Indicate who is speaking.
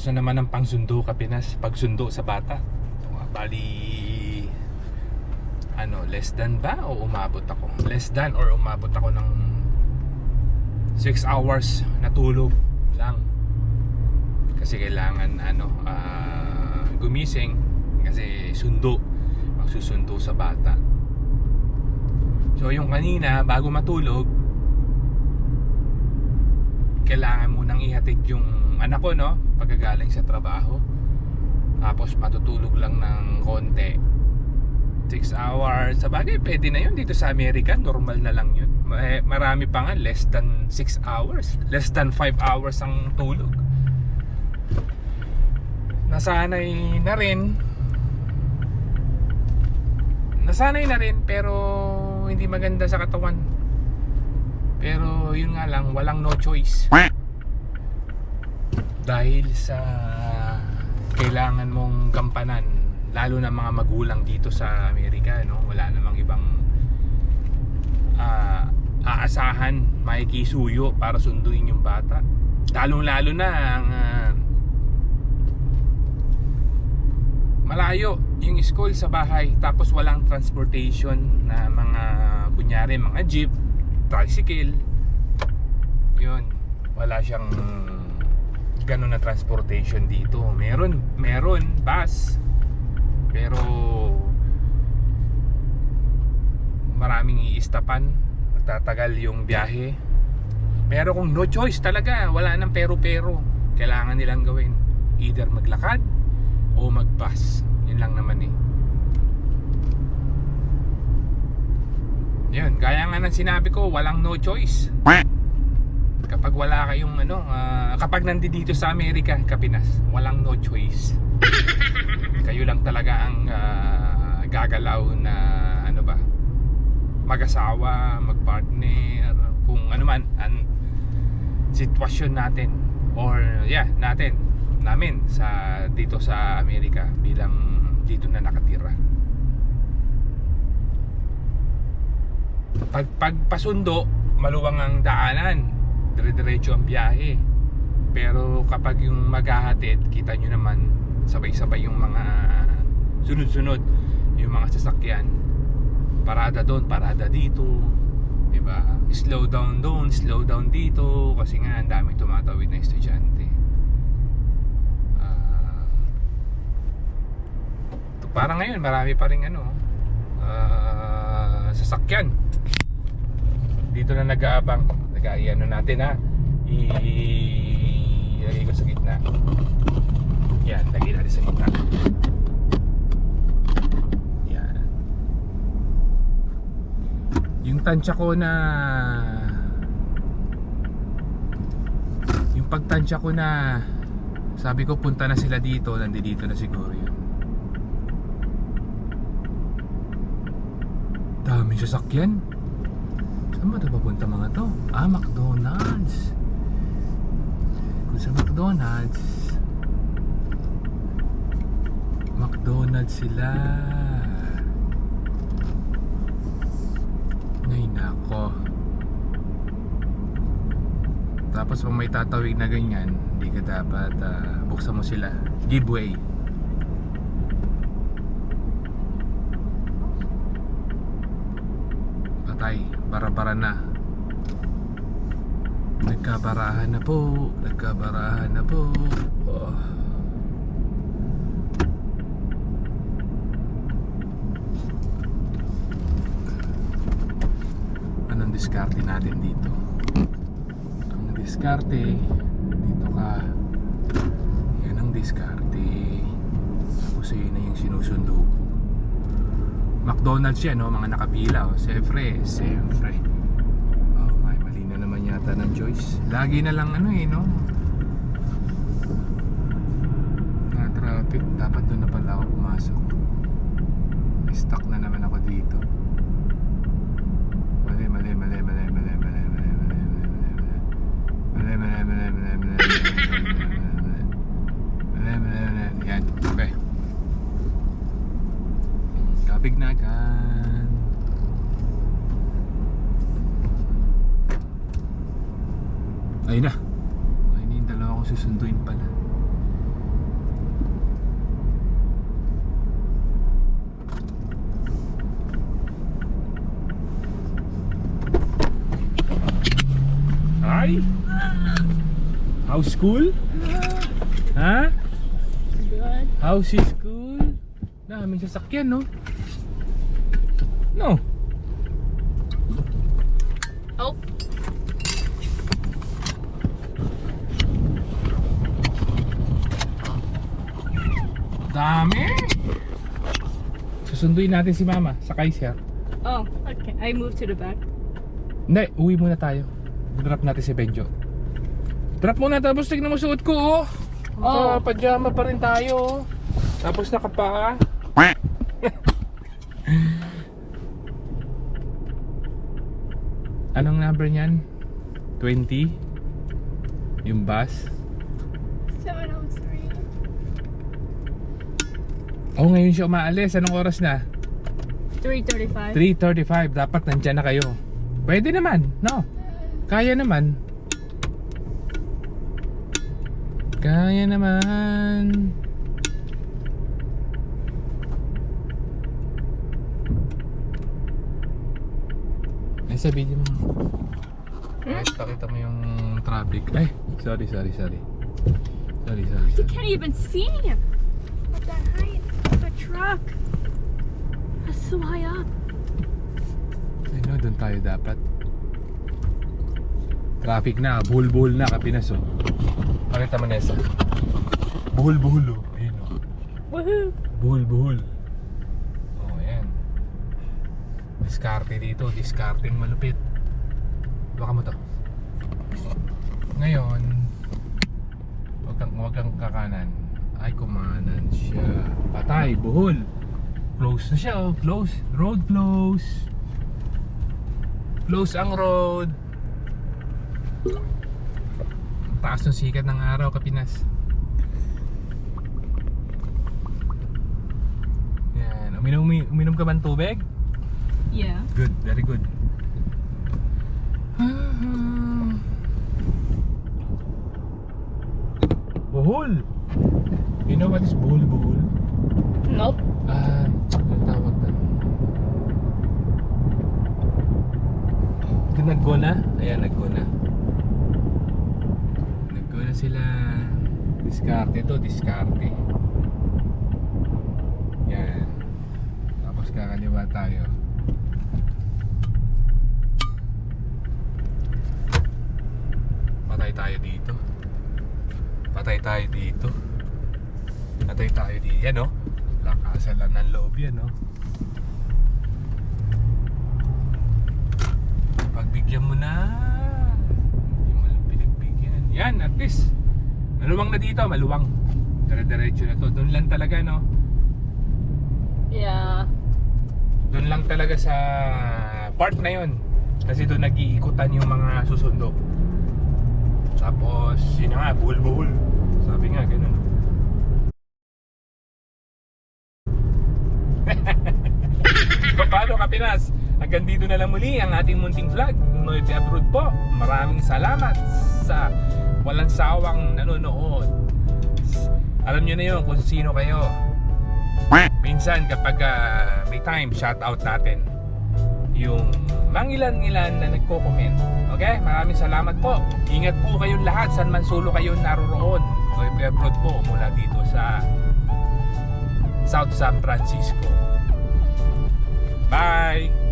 Speaker 1: oras na naman ang pangsundo ka Pinas pagsundo sa bata. Bali ano less than ba o umabot ako? Less than or umabot ako ng 6 hours na tulog lang. Kasi kailangan ano ah, gumising. Kasi sundo magsusundo sa bata. So yung kanina bago matulog kailangan munang ihatid yung anak ko no? Pagkagaling sa trabaho tapos matutulog lang ng konti. 6 hours. Sa bagay pwede na yun. Dito sa Amerika normal na lang yun. Eh, marami pa nga less than 6 hours. Less than 5 hours ang tulog. Nasanay na rin. Nasanay na rin pero hindi maganda sa katawan. Pero yun nga lang walang no choice dahil sa kailangan mong gampanan lalo na mga magulang dito sa Amerika no? Wala namang ibang ah, aasahan makikisuyo para sunduin yung bata. Lalong lalo na ang ah, malayo yung school sa bahay tapos walang transportation na mga kunyari mga jeep tricycle. Yun wala siyang ganun na transportation dito. Meron meron bus. Pero maraming iistapan. Tatagal yung biyahe. Pero kung no choice talaga wala nang pero-pero. Kailangan nilang gawin. Either maglakad o mag-bus. Yun lang naman eh. Yun gaya nga ng sinabi ko walang no choice kapag wala kayong ano ah, kapag nandito sa Amerika Kapinas walang no choice. Kayo lang talaga ang ah, gagalaw na ano ba mag-asawa magpartner kung ano man ang sitwasyon natin or yeah natin namin sa dito sa Amerika bilang dito na nakatira. Pag pagpasundo maluwang ang daanan dire-diretso ang biyahe. Pero kapag yung maghahatid kita nyo naman sabay-sabay yung mga sunod-sunod yung mga sasakyan. Parada doon parada dito diba? Slow down doon slow down dito kasi nga ang daming tumatawid na estudyante. Ah, parang ngayon marami pa rin ano ah, sasakyan dito na nag-aabang. Nag-aayano natin ha? Ilagay ko sa gitna. Yan lagay natin sa gitna. Yan. Yung tansya ko na yung pagtansya ko na sabi ko punta na sila dito nandito na siguro yun. Daming sasakyan Saan ba ito papunta mga to? Ah, McDonald's. Kung sa McDonald's. McDonald's sila. Ay, nako. Tapos kung may tatawid na ganyan, hindi ka dapat ah, buksan mo sila. Giveaway. Patay, bara-bara na. Nagkabarahan na po, nagkabarahan na po. Oh. Anong diskarte natin dito? Ang diskarte, dito ka. Yan ang diskarte. Tapos yun na yung sinusundo ko. McDonald's yan, no? mga nakapila. Oh. Siyempre, siyempre. Oh my, mali na naman yata ng choice. Lagi na lang ano eh, no? Na traffic. Dapat doon na pala ako pumasok. Stuck na naman ako dito. Ayun na. Ayun yung dalawa ko susunduin pala. Ay! How school? Ha?
Speaker 2: Good.
Speaker 1: How's school? Daming sasakyan, no? No. Dami! Susunduin natin si Mama sa Kaiser.
Speaker 2: oh, okay. I moved to the back.
Speaker 1: Hindi, uwi muna tayo. Drop natin si Benjo. Drop muna tapos tignan mo suot ko oh.
Speaker 2: Oh.
Speaker 1: pajama pa rin tayo. Tapos nakapa. Anong number niyan? 20? Yung bus? Oh, ngayon siya umaalis. Anong oras na?
Speaker 2: 335.
Speaker 1: 3.35. Dapat nandyan na kayo. Pwede naman, no? Kaya naman. Kaya naman. Ay, sabihin mo. Ay, pakita mo yung traffic. Ay, sorry, sorry, sorry. Sorry, sorry,
Speaker 2: You
Speaker 1: sorry.
Speaker 2: can't even see him. At that height of a truck. That's so high up.
Speaker 1: Ay, no, doon tayo dapat. Traffic na, buhol-buhol na, Kapinas, oh. Pakita mo, Nessa. Buhol-buhol, oh. Ayun, oh.
Speaker 2: Woohoo.
Speaker 1: Buhol-buhol. Oh, ayan. Diskarte dito, discarding malupit. Baka mo to. Ngayon, wag kang, wag kang kakanan. Ay, kumanan siya. Patay, buhol. Close na siya, oh. Close. Road close. Close ang road. Ang Taas ng sikat ng araw, Kapinas. Yan. Uminom, umi- uminom ka ba ng tubig?
Speaker 2: Yeah.
Speaker 1: Good, very good. Buhol! You know what is buhol buhol?
Speaker 2: Nope.
Speaker 1: Ah, ano tawag? Ito naggo na? Ayan, naggo na. Naggo na sila. Diskarte to, diskarte. Yan. Tapos kakaliwa tayo. Patay tayo dito. Patay tayo dito. Patay tayo dito. Yan oh. Lakasan lang ng loob yan oh. Pagbigyan mo na. Hindi mo lang pinagbigyan. Yan, at least. Maluwang na dito, maluwang. Dire-diretso na to. Doon lang talaga no.
Speaker 2: Yeah.
Speaker 1: Doon lang talaga sa part na yon. Kasi doon nag-iikutan yung mga susundo. Tapos, yun nga, buhol-buhol. Sabi nga, ganun. Paano ka Pinas? Hanggang dito na lang muli ang ating munting vlog. Noite Abroad po. Maraming salamat sa walang sawang nanonood. Alam nyo na yun kung sino kayo. Minsan kapag ah, may time, shout out natin yung mangilan-ilan na nagko-comment. Okay? Maraming salamat po. Ingat po kayong lahat saan man sulo kayo naroroon. Noite Abroad po mula dito sa South San Francisco. Bye.